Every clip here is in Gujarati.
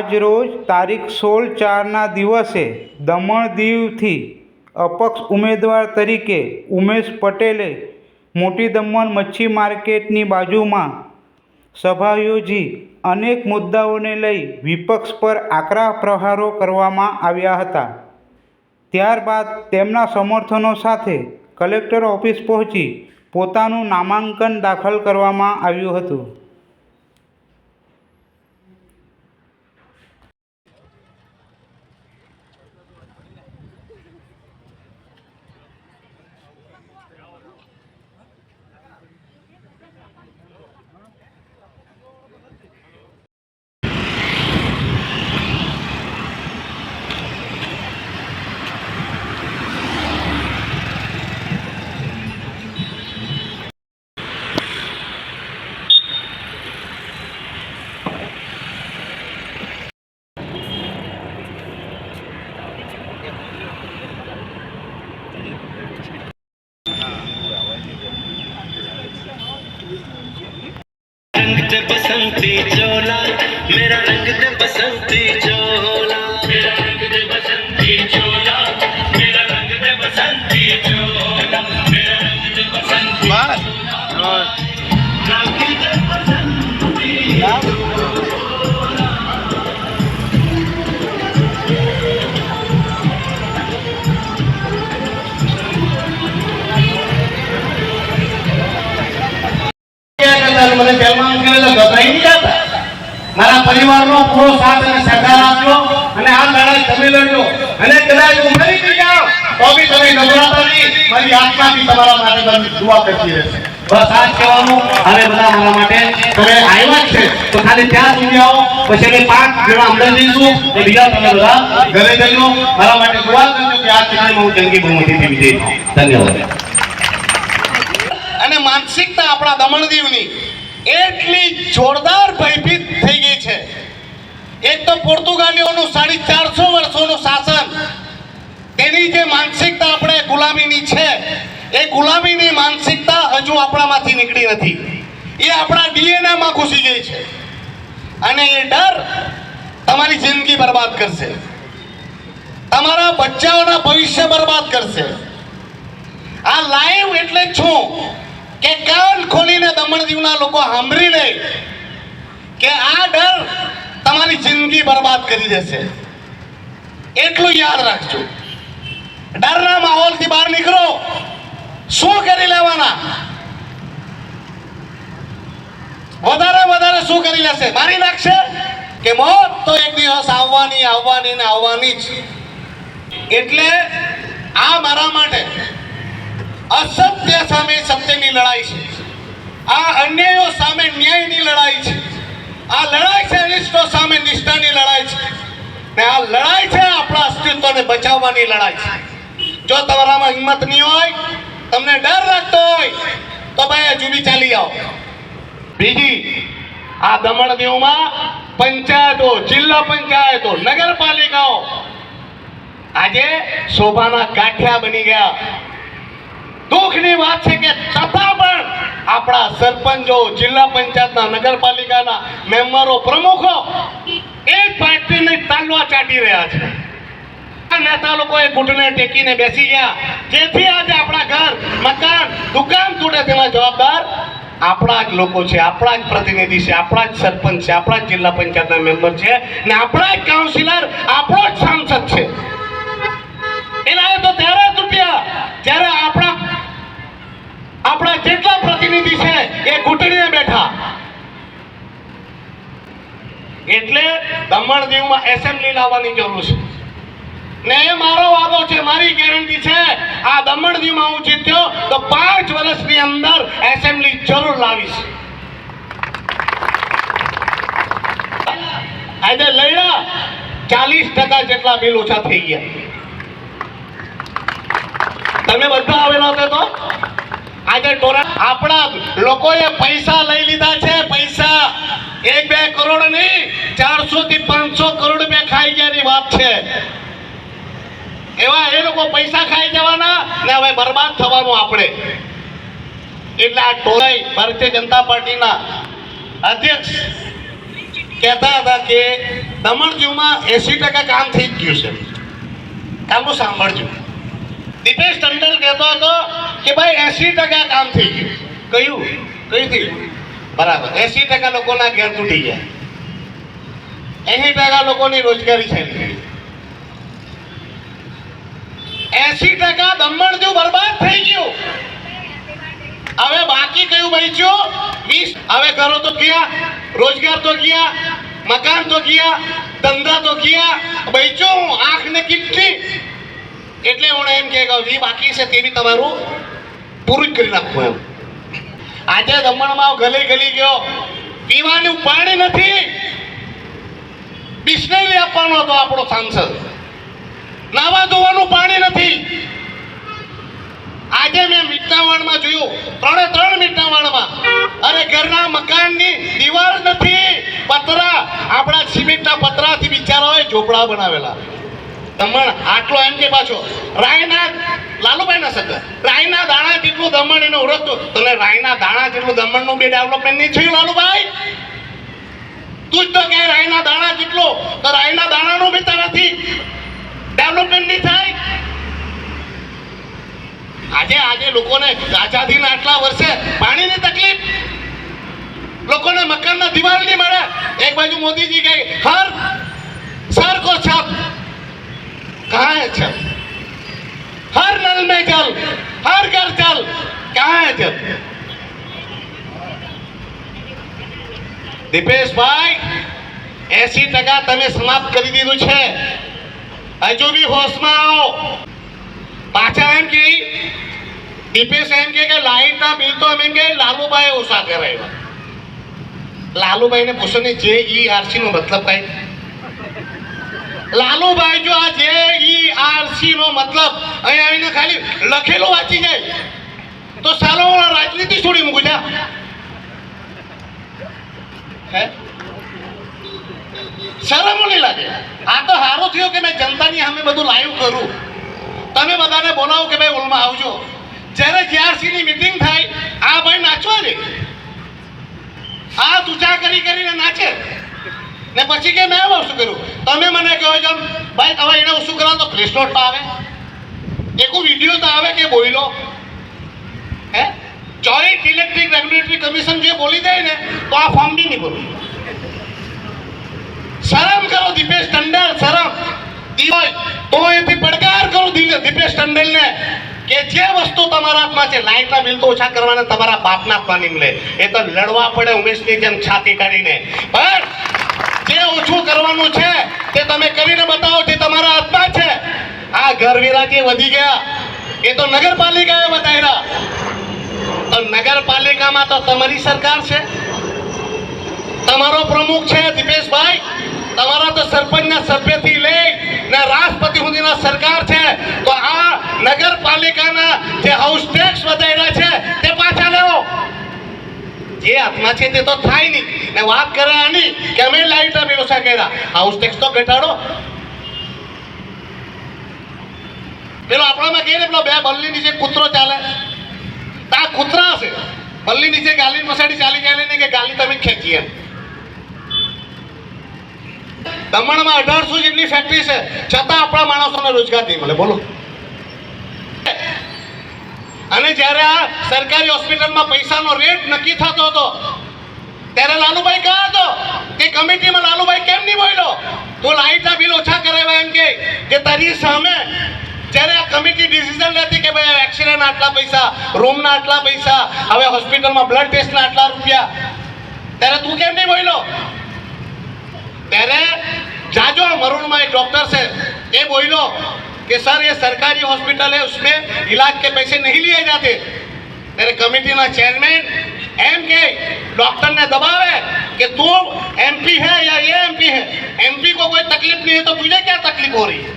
આજ રોજ તારીખ સોળ ચારના દિવસે દમણ દીવથી અપક્ષ ઉમેદવાર તરીકે ઉમેશ પટેલે મોટી દમણ મચ્છી માર્કેટની બાજુમાં સભા યોજી અનેક મુદ્દાઓને લઈ વિપક્ષ પર આકરા પ્રહારો કરવામાં આવ્યા હતા. ત્યારબાદ તેમના સમર્થનો સાથે કલેક્ટર ઓફિસ પહોંચી પોતાનું નામાંકન દાખલ કરવામાં આવ્યું હતું. শান্তি চ પૂરો સાથ અને સહકાર આપજો. અને આ લડાઈ તમે લડજો અને કદાચ હું મરી બી તો બી તમે ગભરાતા નહીં. મારી આત્માથી તમારા માટે બધી દુઆ કરતી રહેશે અને માનસિકતા આપણા દમણ દીવની એટલી જોરદાર ભયભીત થઈ ગઈ છે. એક તો પોર્તુગાલીઓનું સાડી ચારસો વર્ષોનું શાસન. તેની જે માનસિકતા આપણે ગુલામીની છે, એ ગુલામીની માનસિકતા હજુ આપણામાંથી નીકળી નથી. એ આપણા ડીએનએમાં ઘૂસી ગઈ છે. અને એ ડર તમારી જિંદગી બરબાદ કરશે. તમારા બચ્ચાઓના ભવિષ્ય બરબાદ કરશે. આ લાઈવ એટલે છું કે કાન ખોલીને દમણ દીવના લોકો સાંભળી લે કે આ ડર તમારી જિંદગી બરબાદ કરી દેશે. એટલું યાદ રાખજો. ડરના માહોલથી બહાર નીકળો. શું કરી લેવાના? વધારે વધારે શું કરી લેશે? મારી નાખશે કે મોત? તો એક દિવસ આવવાની આવવાની ને આવવાની જ. એટલે આ મારા માટે અસત્ય સામે સત્યની લડાઈ છે. આ અન્યાયો સામે ન્યાયની લડાઈ છે. આ લડાઈ છે અનિષ્ટો સામે નિષ્ઠાની લડાઈ છે. ને આ લડાઈ છે આપણા અસ્તિત્વને બચાવવાની લડાઈ છે. જો તમારામાં હિંમત નહીં હોય, તમને ડર લાગતો હોય, તો ભાઈ જુદી ચાલી આવો. બીજી, આ દમણ દીવમાં પંચાયતો, જિલ્લા પંચાયતો, નગરપાલિકાઓ આજે શોભાના ગાંઠિયા બની ગયા. દુઃખની વાત છે કે છતાં આપણા સરપંચો, જિલ્લા પંચાયતના નગરપાલિકાના મેમ્બરો પ્રમુખો એ પાર્ટીને તાલવા ચાટી રહ્યા છે. નેતા લોકો એ ઘૂંટને ટેકીને બેસી ગયા. જેથી આજે આપણા ઘર, મકાન, દુકાન તૂટે તેના જવાબદાર આપણા જ લોકો છે, આપણા જ પ્રતિનિધિ છે, આપણા જ સરપંચ છે, આપણા જ જિલ્લા પંચાયતના મેમ્બર છે ને આપણા જ કાઉન્સિલર, આપણો જ સાંસદ છે. એના તો ત્યારે તૂટ્યા. જ્યારે આપણા આપણા જેટલા પ્રતિનિધિ છે એ ઘૂંટણીએ બેઠા. એટલે દમણ દીવમાં એસેમ્બલી લાવવાની જરૂર છે. ને એ મારો વાદો છે, મારી ગેરંટી છે, આ દમણ દીવમાં હું જીત્યો તો પાંચ વર્ષની અંદર એસેમ્બલી જરૂર લાવીશ. આજે લડ્યા ચાલીસ ટકા જેટલા બિલ ઓછા થઈ ગયા. તમે બધા આવેલા હતા તો? આજે ટોરા આપણા લોકોએ પૈસા લઈ લીધા છે. પૈસા એક બે કરોડ નહીં ચારસો થી પાંચસો કરોડ રૂપિયા ખાઈ ગયાની વાત છે. એવા એ લોકો પૈસા ખાઈ જવાના ને હવે બરબાદ થવાનું આપણે. એટલે આ ટોળાઈ ભારતીય જનતા પાર્ટીના અધ્યક્ષ કહેતા હતા કે દમણ દીવમાં એસી ટકા કામ થઈ જ ગયું છે. કામનું સાંભળજો. દીપેશ ટંડેલ કહેતો હતો કે ભાઈ એસી ટકા કામ થઈ ગયું. કયું? કયું થયું બરાબર. એસી ટકા લોકોના ઘેર તૂટી ગયા. એસી ટકા લોકોની રોજગારી છે એસી ટકા દમણ જો બરબાદ થઈ ગયું. હવે બાકી કયું બચ્યું? વીસ. હવે ઘરો તો ગયા, રોજગાર તો ગયા, મકાન તો ગયા, ધંધા તો ગયા. આંખ ને કેટલી એટલે હું એમ કે જે બાકી છે તે બી તમારું પૂરું જ કરી નાખવું એમ. આજે દમણમાં ગલી ગલી ગયો. પીવાનું પાણી નથી. બિસ્લેરી આપવાનો હતો આપણો સાંસદ. નાવા ધોવાનું પાણી નથી. આજે મેં મીઠાવાડમાં જોયું, ત્રણે ત્રણ મીઠાવાડમાં. અરે ઘરના મકાનની દિવાલ નથી. પતરા, આપણા સિમેન્ટના પતરાથી બિચારાઓએ ઝોપડા બનાવેલા. દમણ આટલો એમ કે પાછો, રાયના લાલુભાઈ ના સગા રાયના દાણા જેટલું દમણ એને ઓળખતો. તને રાયના દાણા જેટલું દમણનું બી ડેવલપમેન્ટ નહીં થયું, લાલુભાઈ? તું જ તો કે રાયના દાણા જેટલો. તો રાયના દાણાનું બી તારાથી ડેવલપમેન્ટ નહીં થાય. આજે આજે લોકોને આઝાદીના આટલા વર્ષે પાણીની તકલીફ. લોકોને મકાનના દિવાલ નહીં મળે. એક બાજુ મોદીજી કહે, હર, સર કો છપ. कहाँ है छप हर नल में जल हर घर जल कहाँ है जल દીપેશભાઈ એસી ટકા તમે સમાપ્ત કરી દીધું છે હજુ બી હોશમાં આવો પાછા એમ કે દીપેશ એમ કે લાઈટના બિલ તો એમ કે લાલુભાઈ ઓછા કરાવ્યા લાલુભાઈને પૂછો ને જે ઈ આરસી નો મતલબ કઈ લાલુભાઈ જો આ જે ઈ આરસી નો મતલબ. અહીં આવીને ખાલી લખેલું વાંચી જાય. તો સાલો રાજનીતિ છોડી મૂકું હે? શરમ નહીં લાગે. આ તો સારું થયું કે મેં જનતાની સામે બધું લાઈવ કરું. તમે બધાને બોલાવો કે ભાઈ ઓલમાં આવજો. જ્યારે જીઆરસી ની મીટિંગ થાય, આ ભાઈ નાચવા દે. આ તુચા કરી કરીને નાચે. ને પછી કે મેં શું કર્યું? તમે મને કહો છો, ભાઈ તમે એને શું કરો તો પ્લે સ્ટોર તો આવે. એક વીડિયો તો આવે કે બોલો હે? જોઈન્ટ ઇલેક્ટ્રિક રેગ્યુલેટરી કમિશન જે બોલી જાય ને, તો આ ફોર્મ બી નહીં બોલું શરમ કરો દીપેશ ટંડેલ, શરમ. તો એથી પડકાર કરો દીપેશ ટંડેલને કે જે વસ્તુ તમારા હાથમાં છે, લાઇટના બિલ તો ઓછા કરવાના, તમારા બાપના હાથમાં નહીં મળે. એ તો લડવા પડે ઉમેશની જેમ છાતી કાઢીને. પણ જે ઓછું કરવાનું છે, તે તમે કરીને બતાવો તે તમારા હાથમાં છે. આ ઘર જે વધી ગયા. એ તો નગરપાલિકાએ બતાવ્યા. તો નગરપાલિકામાં તો તમારી સરકાર છે. તમારો પ્રમુખ છે દીપેશભાઈ. તમારા તો સરપંચના સભ્યથી લઈ ને રાષ્ટ્રપતિ સુધીના સરકાર છે. તો આ નગરપાલિકાના જે હાઉસ ટેક્સ વધાર્યા છે, તે પાછા લેવો. જે હાથમાં છે તે તો થાય નહીં. ને વાત કરે આની કે અમે બિલ ઓછા કર્યા. હાઉસ ટેક્સ તો ઘટાડો પેલો આપણામાં કહીએ ને પેલો બે બલ્લી નીચે કૂતરો ચાલે. તા કૂતરા હશે. બલ્લી નીચે ગાલી મસાડી ચાલી જાય ને કે ગાલી તમે ખેંચી એમ. દમણમાં અઢારસો જેટલી ફેક્ટરી છે. છતાં આપણા માણસોને રોજગાર નહીં મળે. બોલો. અને જ્યારે આ સરકારી હોસ્પિટલમાં પૈસાનો રેટ નક્કી થતો હતો ત્યારે લાલુભાઈ કહા હતો તે કમિટીમાં લાલુભાઈ કેમ નહીં બોલ્યો તું લાઈટના બિલ ઓછા કરાવ્યા એમ કે જે તારી સામે જ્યારે આ કમિટી ડિસિઝન લેતી કે ભાઈ એક્સિડન્ટ આટલા પૈસા રૂમના આટલા પૈસા હવે હોસ્પિટલમાં બ્લડ ટેસ્ટના આટલા રૂપિયા ત્યારે તું કેમ નહીં બોલ્યો ત્યારે जाजो मरुण में एक डॉक्टर से ये बोलो कि सर ये सरकारी हॉस्पिटल है उसमें इलाज के पैसे नहीं लिए जाते तेरे कमेटी ना चेयरमैन एम के डॉक्टर ने दबावे कि तू एमपी है या ये एमपी है एमपी को कोई तकलीफ नहीं है तो तुझे क्या तकलीफ हो रही है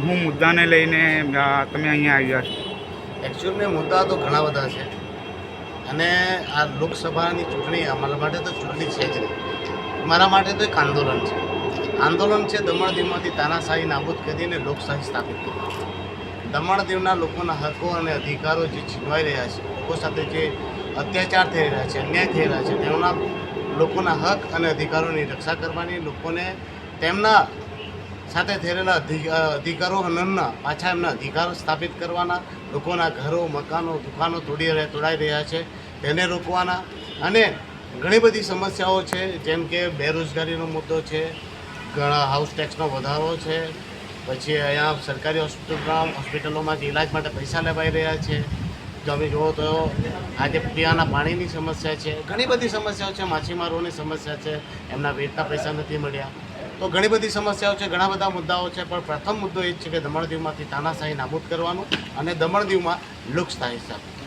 હું મુદ્દાને લઈને અ, તમે અહીંયા આવ્યા છો એકચ્યુઅલમાં મુદ્દા તો ઘણા બધા છે અને આ લોકસભાની ચૂંટણી અમારા માટે તો ચૂંટણી છે જ નહીં મારા માટે તો એક આંદોલન છે આંદોલન છે દમણ દીવમાંથી તાનાશાહી નાબૂદ કરીને લોકશાહી સ્થાપિત કરવી દમણ દીવના લોકોના હકો અને અધિકારો જે છીનવાઈ રહ્યા છે, લોકો સાથે જે અત્યાચાર થઈ રહ્યા છે, અન્યાય થઈ રહ્યા છે તેમના લોકોના હક અને અધિકારોની રક્ષા કરવાની, લોકોને તેમના સાથે થયેલા રહેલા અધિકારો હનનના પાછા એમના અધિકારો સ્થાપિત કરવાના, લોકોના ઘરો, મકાનો, દુકાનો તોડી તોડાઈ રહ્યા છે, તેને રોકવાના અને ઘણી બધી સમસ્યાઓ છે, જેમ કે બેરોજગારીનો મુદ્દો છે, ઘણા હાઉસ ટેક્સનો વધારો છે પછી અહીંયા સરકારી હોસ્પિટલમાં હોસ્પિટલોમાં જે ઇલાજ માટે પૈસા લેવાઈ રહ્યા છે. તમે જુઓ તો આજે પીવાના પાણીની સમસ્યા છે, ઘણી બધી સમસ્યાઓ છે, માછીમારોની સમસ્યા છે, એમના વેચતા પૈસા નથી મળ્યા. તો ઘણી બધી સમસ્યાઓ છે, ઘણા બધા મુદ્દાઓ છે, પણ પ્રથમ મુદ્દો એ જ છે કે દમણ દીવમાંથી તાનાશાહી નાબૂદ કરવાનું અને દમણ દીવમાં લોકસ્થાયી સ્થાપિત